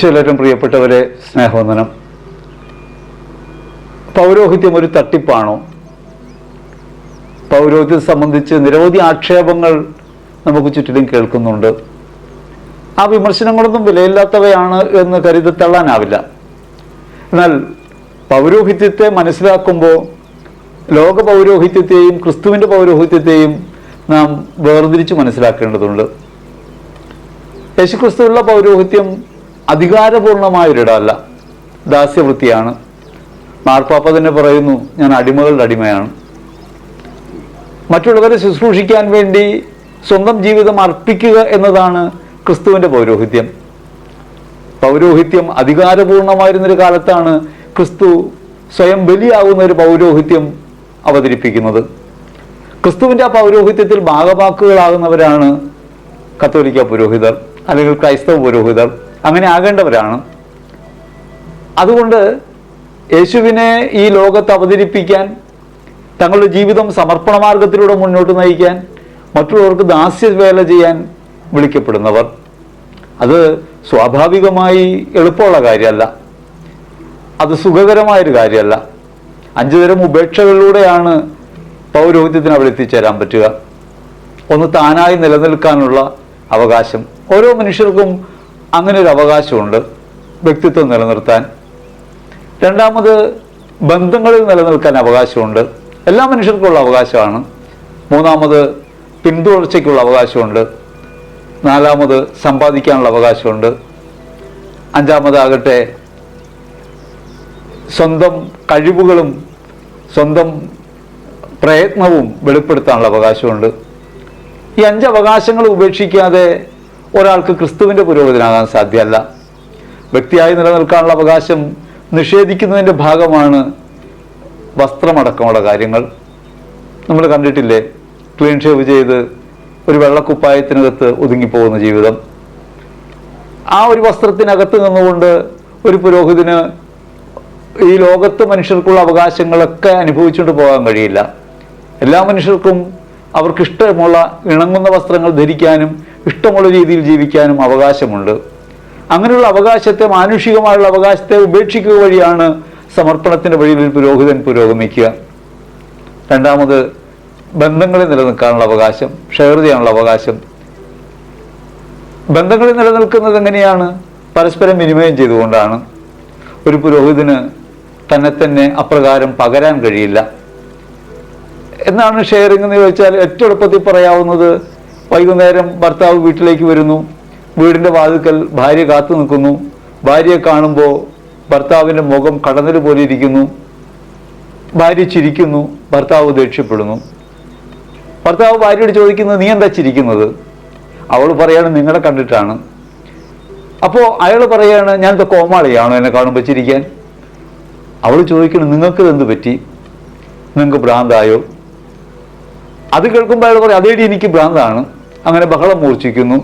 ചിലരും പ്രിയപ്പെട്ടവരെ സ്നേഹവന്ദനം. പൗരോഹിത്യം ഒരു തട്ടിപ്പാണോ? പൗരോഹിത്യം സംബന്ധിച്ച് നിരവധി ആക്ഷേപങ്ങൾ നമുക്ക് ചുറ്റിലും കേൾക്കുന്നുണ്ട്. ആ വിമർശനങ്ങളൊന്നും വിലയില്ലാത്തവയാണ് എന്ന് കരുതി തള്ളാനാവില്ല. എന്നാൽ പൗരോഹിത്യത്തെ മനസ്സിലാക്കുമ്പോൾ ലോക പൗരോഹിത്യത്തെയും ക്രിസ്തുവിന്റെ പൗരോഹിത്യത്തെയും നാം വേർതിരിച്ച് മനസ്സിലാക്കേണ്ടതുണ്ട്. യേശുക്രിസ്തുവിലുള്ള പൗരോഹിത്യം അധികാരപൂർണമായൊരിടമല്ല. ദാസ്യവൃത്തിയാണ്. മാർപ്പാപ്പ തന്നെ പറയുന്നു ഞാൻ അടിമകളുടെ അടിമയാണ്. മറ്റുള്ളവരെ ശുശ്രൂഷിക്കാൻ വേണ്ടി സ്വന്തം ജീവിതം അർപ്പിക്കുക എന്നതാണ് ക്രിസ്തുവിന്റെ പൗരോഹിത്യം. പൗരോഹിത്യം അധികാരപൂർണമായിരുന്നൊരു കാലത്താണ് ക്രിസ്തു സ്വയം ബലിയാകുന്ന ഒരു പൗരോഹിത്യം അവതരിപ്പിക്കുന്നത്. ക്രിസ്തുവിന്റെ ആ പൗരോഹിത്യത്തിൽ ഭാഗവാക്കുകളാകുന്നവരാണ് കത്തോലിക്ക പുരോഹിതർ അല്ലെങ്കിൽ ക്രൈസ്തവ പുരോഹിതർ. അങ്ങനെ ആകേണ്ടവരാണ്. അതുകൊണ്ട് യേശുവിനെ ഈ ലോകത്ത് അവതരിപ്പിക്കാൻ തങ്ങളുടെ ജീവിതം സമർപ്പണ മാർഗത്തിലൂടെ മുന്നോട്ട് നയിക്കാൻ മറ്റുള്ളവർക്ക് ദാസ്യവേല ചെയ്യാൻ വിളിക്കപ്പെടുന്നവർ. അത് സ്വാഭാവികമായി എളുപ്പമുള്ള കാര്യമല്ല. അത് സുഖകരമായൊരു കാര്യമല്ല. അഞ്ചു തരം ഉപേക്ഷകളിലൂടെയാണ് പൗരോഹിത്യത്തിന് അവിടെ എത്തിച്ചേരാൻ പറ്റുക. ഒന്ന് താനായി നിലനിൽക്കാനുള്ള അവകാശം. ഓരോ മനുഷ്യർക്കും അങ്ങനെ ഒരു അവകാശമുണ്ട് വ്യക്തിത്വം നിലനിർത്താൻ. രണ്ടാമത് ബന്ധങ്ങളിൽ നിലനിൽക്കാൻ അവകാശമുണ്ട്. എല്ലാ മനുഷ്യർക്കുള്ള അവകാശമാണ്. മൂന്നാമത് പിന്തുടർച്ചയ്ക്കുള്ള അവകാശമുണ്ട്. നാലാമത് സമ്പാദിക്കാനുള്ള അവകാശമുണ്ട്. അഞ്ചാമതാകട്ടെ സ്വന്തം കഴിവുകളും സ്വന്തം പ്രയത്നവും വെളിപ്പെടുത്താനുള്ള അവകാശമുണ്ട്. ഈ അഞ്ച് അവകാശങ്ങൾ ഉപേക്ഷിക്കാതെ ഒരാൾക്ക് ക്രിസ്തുവിന്റെ പുരോഗതിനാകാൻ സാധ്യമല്ല. വ്യക്തിയായി നിലനിൽക്കാനുള്ള അവകാശം നിഷേധിക്കുന്നതിന്റെ ഭാഗമാണ് വസ്ത്രമടക്കമുള്ള കാര്യങ്ങൾ. നമ്മൾ കണ്ടിട്ടില്ലേ ക്ലീൻ ഷേവ് ചെയ്ത് ഒരു വെള്ളക്കുപ്പായത്തിനകത്ത് ഒതുങ്ങിപ്പോകുന്ന ജീവിതം. ആ ഒരു വസ്ത്രത്തിനകത്ത് നിന്നുകൊണ്ട് ഒരു പുരോഹിതന് ഈ ലോകത്ത് മനുഷ്യർക്കുള്ള അവകാശങ്ങളൊക്കെ അനുഭവിച്ചുകൊണ്ട് പോകാൻ കഴിയില്ല. എല്ലാ മനുഷ്യർക്കും അവർക്കിഷ്ടമുള്ള ഇണങ്ങുന്ന വസ്ത്രങ്ങൾ ധരിക്കാനും ഇഷ്ടമുള്ള രീതിയിൽ ജീവിക്കാനും അവകാശമുണ്ട്. അങ്ങനെയുള്ള അവകാശത്തെ മാനുഷികമായുള്ള അവകാശത്തെ ഉപേക്ഷിക്കുക വഴിയാണ് സമർപ്പണത്തിന്റെ വഴിയിൽ പുരോഹിതൻ പുരോഗമിക്കുക. രണ്ടാമത് ബന്ധങ്ങളിൽ നിലനിൽക്കാനുള്ള അവകാശം ഷെയർ ചെയ്യാനുള്ള അവകാശം. ബന്ധങ്ങളിൽ നിലനിൽക്കുന്നത് എങ്ങനെയാണ്? പരസ്പരം വിനിമയം ചെയ്തുകൊണ്ടാണ്. ഒരു പുരോഹിതന് തന്നെ തന്നെ അപ്രകാരം പകരാൻ കഴിയില്ല. എന്നാണ് ഷെയറിംഗ് എന്ന് ചോദിച്ചാൽ ഏറ്റവും എളുപ്പത്തിൽ പറയാവുന്നത് വൈകുന്നേരം ഭർത്താവ് വീട്ടിലേക്ക് വരുന്നു. വീടിന്റെ വാതിക്കൽ ഭാര്യ കാത്തു നിൽക്കുന്നു. ഭാര്യയെ കാണുമ്പോൾ ഭർത്താവിന്റെ മുഖം കടന്നൽ പോലെ ഇരിക്കുന്നു. ഭാര്യ ചിരിക്കുന്നു. ഭർത്താവ് ദേഷ്യപ്പെടുന്നു. ഭർത്താവ് ഭാര്യയോട് ചോദിക്കുന്നത് നീ എന്താ ചിരിക്കുന്നത്? അവൾ പറയാണ് നിങ്ങളെ കണ്ടിട്ടാണ്. അപ്പോൾ അയാൾ പറയാണ് ഞാൻ എന്താ കോമാളിയാണോ എന്നെ കാണുമ്പോൾ ചിരിക്കാൻ? അവൾ ചോദിക്കണം നിങ്ങൾക്ക് എന്ത് പറ്റി? നിങ്ങൾക്ക് ഭ്രാന്തായോ? അത് കേൾക്കുമ്പോൾ അയാൾ പറയും അതേടി എനിക്ക് ഭ്രാന്താണ്. അങ്ങനെ ബഹളം മൂർച്ഛിക്കുന്നു.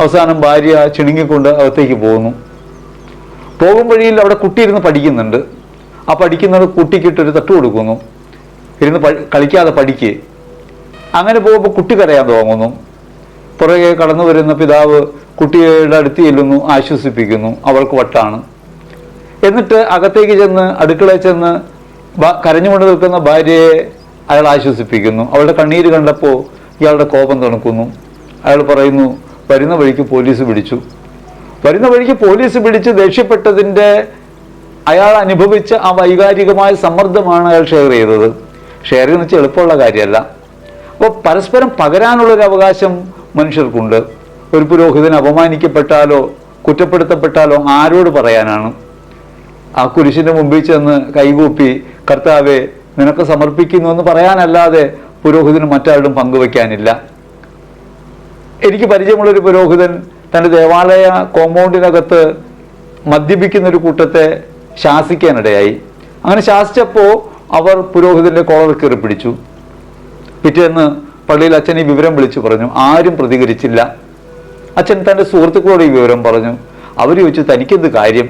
അവസാനം ഭാര്യ ചിണുങ്ങിക്കൊണ്ട് അകത്തേക്ക് പോകുന്നു. പോകും വഴിയിൽ അവിടെ കുട്ടി ഇരുന്ന് പഠിക്കുന്നുണ്ട്. ആ പഠിക്കുന്നത് കുട്ടിക്കിട്ടൊരു തട്ട് കൊടുക്കുന്നു. ഇരുന്ന് കളിക്കാതെ പഠിക്കേ. അങ്ങനെ പോകുമ്പോൾ കുട്ടി കരയാൻ തുടങ്ങുന്നു. പുറകെ കടന്നു വരുന്ന പിതാവ് കുട്ടിയുടെ അടുത്ത് ചെല്ലുന്നു ആശ്വസിപ്പിക്കുന്നു. അവൾക്ക് വട്ടാണ്. എന്നിട്ട് അകത്തേക്ക് ചെന്ന് അടുക്കളയിൽ ചെന്ന് കരഞ്ഞുകൊണ്ട് നിൽക്കുന്ന ഭാര്യയെ അയാൾ ആശ്വസിപ്പിക്കുന്നു. അവളുടെ കണ്ണീര് കണ്ടപ്പോൾ ഇയാളുടെ കോപം തണുക്കുന്നു. അയാൾ പറയുന്നു വരുന്ന വഴിക്ക് പോലീസ് പിടിച്ചു. വരുന്ന വഴിക്ക് പോലീസ് പിടിച്ച് ദേഷ്യപ്പെട്ടതിന്റെ അയാൾ അനുഭവിച്ച ആ വൈകാരികമായ സമ്മർദ്ദമാണ് അയാൾ ഷെയർ ചെയ്തത്. ഷെയർ എന്ന് വെച്ചാൽ എളുപ്പമുള്ള കാര്യമല്ല. അപ്പോൾ പരസ്പരം പകരാനുള്ളൊരു അവകാശം മനുഷ്യർക്കുണ്ട്. ഒരു പുരോഹിതൻ അപമാനിക്കപ്പെട്ടാലോ കുറ്റപ്പെടുത്തപ്പെട്ടാലോ ആരോട് പറയാനാണ്? ആ കുരിശിന്റെ മുമ്പിൽ ചെന്ന് കൈകൂപ്പി കർത്താവെ നിനക്ക് സമർപ്പിക്കുന്നു എന്ന് പറയാനല്ലാതെ പുരോഹിതന് മറ്റാരോടും പങ്കുവെക്കാനില്ല. എനിക്ക് പരിചയമുള്ളൊരു പുരോഹിതൻ തന്റെ ദേവാലയ കോമ്പൗണ്ടിനകത്ത് മദ്യപിക്കുന്ന ഒരു കൂട്ടത്തെ ശാസിക്കാനിടയായി. അങ്ങനെ ശാസിച്ചപ്പോൾ അവർ പുരോഹിതന്റെ കോളർ കയറി പിടിച്ചു. പിറ്റേന്ന് പള്ളിയിൽ അച്ഛൻ ഈ വിവരം വിളിച്ചു പറഞ്ഞു ആരും പ്രതികരിച്ചില്ല. അച്ഛൻ തന്റെ സുഹൃത്തുക്കളോട് ഈ വിവരം പറഞ്ഞു. അവർ ചോദിച്ചു തനിക്കെന്ത് കാര്യം?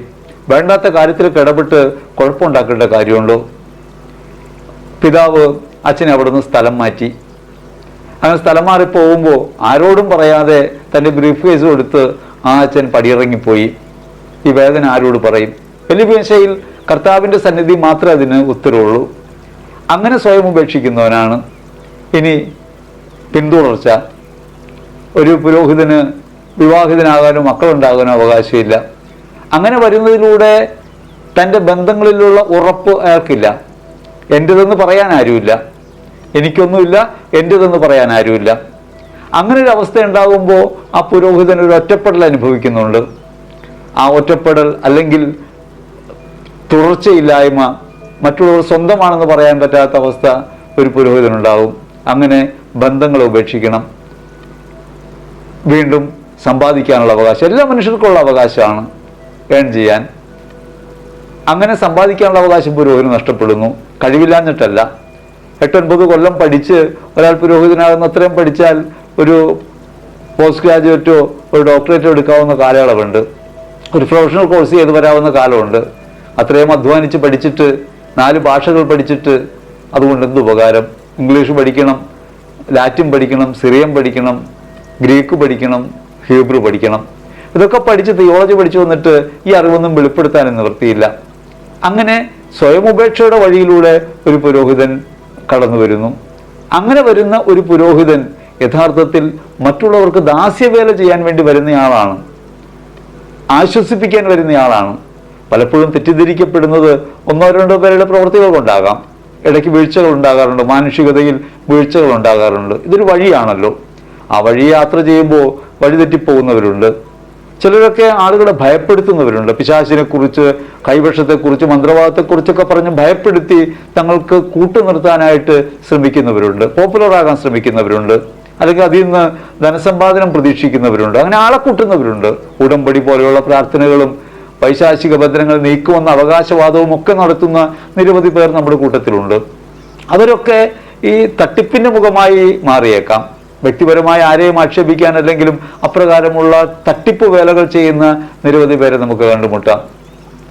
വേണ്ടാത്ത കാര്യത്തിൽ കിടപെട്ട് കുഴപ്പമുണ്ടാക്കേണ്ട കാര്യമുണ്ടോ? പിതാവ് അച്ഛനെ അവിടുന്ന് സ്ഥലം മാറ്റി. അങ്ങനെ സ്ഥലം മാറി പോകുമ്പോൾ ആരോടും പറയാതെ തന്റെ ബ്രീഫ് കേസ് കൊടുത്ത് ആ അച്ഛൻ പടിയിറങ്ങിപ്പോയി. ഈ വേദന ആരോട് പറയും? വെല്ലുവീഴ്ചയിൽ കർത്താവിന്റെ സന്നിധി മാത്രമേ അതിന് ഉത്തരവുള്ളൂ. അങ്ങനെ സ്വയം ഉപേക്ഷിക്കുന്നവനാണ്. ഇനി പിന്തുടർച്ച. ഒരു പുരോഹിതന് വിവാഹിതനാകാനോ മക്കളുണ്ടാകാനോ അവകാശമില്ല. അങ്ങനെ വരുന്നതിലൂടെ തന്റെ ബന്ധങ്ങളിലുള്ള ഉറപ്പ് അയാൾക്കില്ല. എന്റെതെന്ന് പറയാൻ ആരുമില്ല. എനിക്കൊന്നുമില്ല എന്റെതെന്ന് പറയാൻ ആരുമില്ല. അങ്ങനെ ഒരു അവസ്ഥ ഉണ്ടാകുമ്പോൾ ആ പുരോഹിതൻ ഒരു ഒറ്റപ്പെടൽ അനുഭവിക്കുന്നുണ്ട്. ആ ഒറ്റപ്പെടൽ അല്ലെങ്കിൽ തുടർച്ചയില്ലായ്മ മറ്റുള്ളവർ സ്വന്തമാണെന്ന് പറയാൻ പറ്റാത്ത അവസ്ഥ ഒരു പുരോഹിതനുണ്ടാകും അങ്ങനെ ബന്ധങ്ങൾ ഉപേക്ഷിക്കണം. വീണ്ടും സമ്പാദിക്കാനുള്ള അവകാശം. എല്ലാ മനുഷ്യർക്കുള്ള അവകാശമാണ് ഏൺ ചെയ്യാൻ. അങ്ങനെ സമ്പാദിക്കാനുള്ള അവകാശം പുരോഹിതന് നഷ്ടപ്പെടുന്നു. കഴിവില്ലാഞ്ഞിട്ടല്ല. എട്ടൊൻപത് കൊല്ലം പഠിച്ച് ഒരാൾ പുരോഹിതനാകുന്ന അത്രയും പഠിച്ചാൽ ഒരു പോസ്റ്റ് ഗ്രാജുവേറ്റോ ഒരു ഡോക്ടറേറ്റോ എടുക്കാവുന്ന കാലയളവുണ്ട്. ഒരു പ്രൊഫഷണൽ കോഴ്സ് ചെയ്ത് വരാവുന്ന കാലമുണ്ട്. അത്രയും അധ്വാനിച്ച് പഠിച്ചിട്ട് നാല് ഭാഷകൾ പഠിച്ചിട്ട് അതുകൊണ്ട് എന്ത് ഉപകാരം? ഇംഗ്ലീഷ് പഠിക്കണം ലാറ്റിൻ പഠിക്കണം സിറിയൻ പഠിക്കണം ഗ്രീക്ക് പഠിക്കണം ഹീബ്രു പഠിക്കണം. ഇതൊക്കെ പഠിച്ച് തിയോളജി പഠിച്ചു വന്നിട്ട് ഈ അറിവൊന്നും വെളിപ്പെടുത്താൻ നിവൃത്തിയില്ല. അങ്ങനെ സ്വയം ഉപേക്ഷയുടെ വഴിയിലൂടെ ഒരു പുരോഹിതൻ കടന്നു വരുന്നു. അങ്ങനെ വരുന്ന ഒരു പുരോഹിതൻ യഥാർത്ഥത്തിൽ മറ്റുള്ളവർക്ക് ദാസ്യവേല ചെയ്യാൻ വേണ്ടി വരുന്നയാളാണ്. ആശ്വസിപ്പിക്കാൻ വരുന്നയാളാണ്. പലപ്പോഴും തെറ്റിദ്ധരിക്കപ്പെടുന്നത് ഒന്നോ രണ്ടോ പേരുടെ പ്രവൃത്തികൾ കൊണ്ടാകാം ഇടയ്ക്ക് വീഴ്ചകൾ ഉണ്ടാകാറുണ്ട് മാനുഷികതയിൽ വീഴ്ചകൾ ഉണ്ടാകാറുണ്ട്. ഇതൊരു വഴിയാണല്ലോ. ആ വഴി യാത്ര ചെയ്യുമ്പോൾ വഴിതെറ്റിപ്പോകുന്നവരുണ്ട്. ചിലരൊക്കെ ആളുകളെ ഭയപ്പെടുത്തുന്നവരുണ്ട്. പിശാചിനെ കുറിച്ച് കൈവശത്തെക്കുറിച്ച് മന്ത്രവാദത്തെക്കുറിച്ചൊക്കെ പറഞ്ഞ് ഭയപ്പെടുത്തി തങ്ങൾക്ക് കൂട്ടുനിർത്താനായിട്ട് ശ്രമിക്കുന്നവരുണ്ട്. പോപ്പുലർ ആകാൻ ശ്രമിക്കുന്നവരുണ്ട്. അല്ലെങ്കിൽ അതിൽ നിന്ന് ധനസമ്പാദനം പ്രതീക്ഷിക്കുന്നവരുണ്ട്. അങ്ങനെ ആളെ കൂട്ടുന്നവരുണ്ട്. ഉടമ്പടി പോലെയുള്ള പ്രാർത്ഥനകളും പൈശാചിക ബന്ധനങ്ങൾ നീക്കുമെന്ന അവകാശവാദവും ഒക്കെ നടത്തുന്ന നിരവധി പേർ നമ്മുടെ കൂട്ടത്തിലുണ്ട്. അവരൊക്കെ ഈ തട്ടിപ്പിന്റെ മുഖമായി മാറിയേക്കാം. വ്യക്തിപരമായി ആരെയും ആക്ഷേപിക്കാൻ അല്ലെങ്കിലും അപ്രകാരമുള്ള തട്ടിപ്പ് വേലകൾ ചെയ്യുന്ന നിരവധി പേരെ നമുക്ക് കണ്ടുമുട്ടാം.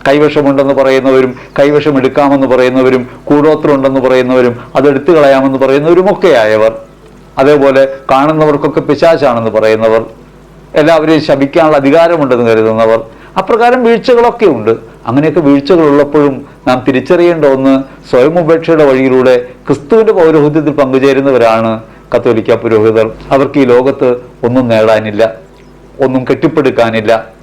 കൈവശമുണ്ടെന്ന് പറയുന്നവരും കൈവശം എടുക്കാമെന്ന് പറയുന്നവരും കൂടോത്രമുണ്ടെന്ന് പറയുന്നവരും അതെടുത്തു കളയാമെന്ന് പറയുന്നവരും ഒക്കെയായവർ അതേപോലെ കാണുന്നവർക്കൊക്കെ പിശാചാണെന്ന് പറയുന്നവർ. എല്ലാവരെയും ശപിക്കാനുള്ള അധികാരമുണ്ടെന്ന് കരുതുന്നവർ. അപ്രകാരം വീഴ്ചകളൊക്കെ ഉണ്ട്. അങ്ങനെയൊക്കെ വീഴ്ചകൾ ഉള്ളപ്പോഴും നാം തിരിച്ചറിയേണ്ട ഒന്ന് സ്വയം ഉപേക്ഷയുടെ വഴിയിലൂടെ ക്രിസ്തുവിന്റെ പൗരോഹിത്യത്തിൽ പങ്കുചേരുന്നവരാണ് കത്തോലിക്ക പുരോഹിതർ അവർക്ക് ഈ ലോകത്ത് ഒന്നും നേടാനില്ല ഒന്നും കെട്ടിപ്പടുക്കാനില്ല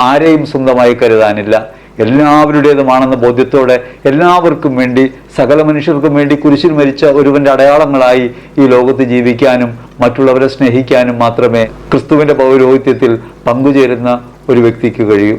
ആരെയും സ്വന്തമായി കരുതാനില്ല. എല്ലാവരുടേതുമാണെന്ന ബോധ്യത്തോടെ എല്ലാവർക്കും വേണ്ടി സകല മനുഷ്യർക്കും വേണ്ടി കുരിശിൽ മരിച്ച ഒരുവന്റെ അടയാളങ്ങളായി ഈ ലോകത്ത് ജീവിക്കാനും മറ്റുള്ളവരെ സ്നേഹിക്കാനും മാത്രമേ ക്രിസ്തുവിന്റെ പൗരോഹിത്യത്തിൽ പങ്കുചേരുന്ന ഒരു വ്യക്തിക്ക് കഴിയൂ.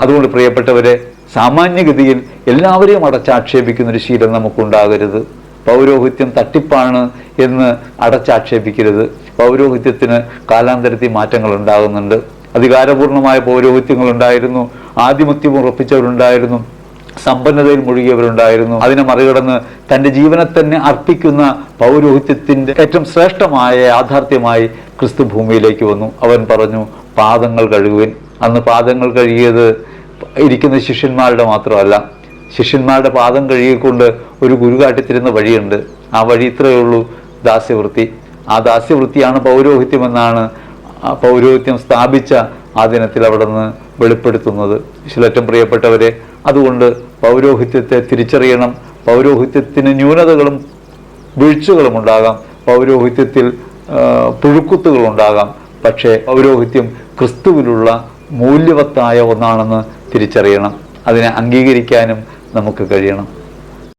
അതുകൊണ്ട് പ്രിയപ്പെട്ടവരെ സാമാന്യഗതിയിൽ എല്ലാവരെയും അടച്ചാക്ഷേപിക്കുന്ന ഒരു ശീലം നമുക്കുണ്ടാകരുത്. പൗരോഹിത്യം തട്ടിപ്പാണ് എന്ന് അടച്ചാക്ഷേപിക്കരുത്. പൗരോഹിത്യത്തിന് കാലാന്തരത്തിൽ മാറ്റങ്ങൾ ഉണ്ടാകുന്നുണ്ട് അധികാരപൂർണമായ പൗരോഹിത്യങ്ങൾ ഉണ്ടായിരുന്നു ആധിപത്യം ഉറപ്പിച്ചവരുണ്ടായിരുന്നു. സമ്പന്നതയിൽ മുഴുകിയവരുണ്ടായിരുന്നു. അതിനെ മറികടന്ന് തന്റെ ജീവനെ തന്നെ അർപ്പിക്കുന്ന പൗരോഹിത്യത്തിന്റെ ഏറ്റവും ശ്രേഷ്ഠമായ യാഥാർത്ഥ്യമായി ക്രിസ്തു ഭൂമിയിലേക്ക് വന്നു. അവൻ പറഞ്ഞു പാദങ്ങൾ കഴുകുവിൻ. അന്ന് പാദങ്ങൾ കഴുകിയത് ഇരിക്കുന്ന ശിഷ്യന്മാരുടെ മാത്രമല്ല. ശിഷ്യന്മാരുടെ പാദം കഴുകിക്കൊണ്ട് ഒരു ഗുരു കാട്ടിത്തരുന്ന വഴിയുണ്ട്. ആ വഴി ഇത്രയേ ഉള്ളൂ ദാസ്യവൃത്തി. ആ ദാസ്യവൃത്തിയാണ് പൗരോഹിത്യമെന്നാണ് പൗരോഹിത്യം സ്ഥാപിച്ച ആ ദിനത്തിൽ അവിടെ നിന്ന് വെളിപ്പെടുത്തുന്നത് ശിലറ്റം പ്രിയപ്പെട്ടവരെ അതുകൊണ്ട് പൗരോഹിത്യത്തെ തിരിച്ചറിയണം. പൗരോഹിത്യത്തിന് ന്യൂനതകളും വീഴ്ചകളും ഉണ്ടാകാം. പൗരോഹിത്യത്തിൽ ആ, പുഴുക്കുത്തുകളുണ്ടാകാം പക്ഷേ പൗരോഹിത്യം ക്രിസ്തുവിലുള്ള മൂല്യവത്തായ ഒന്നാണെന്ന് തിരിച്ചറിയണം. അതിനെ അംഗീകരിക്കാനും നമുക്ക് കഴിയണം.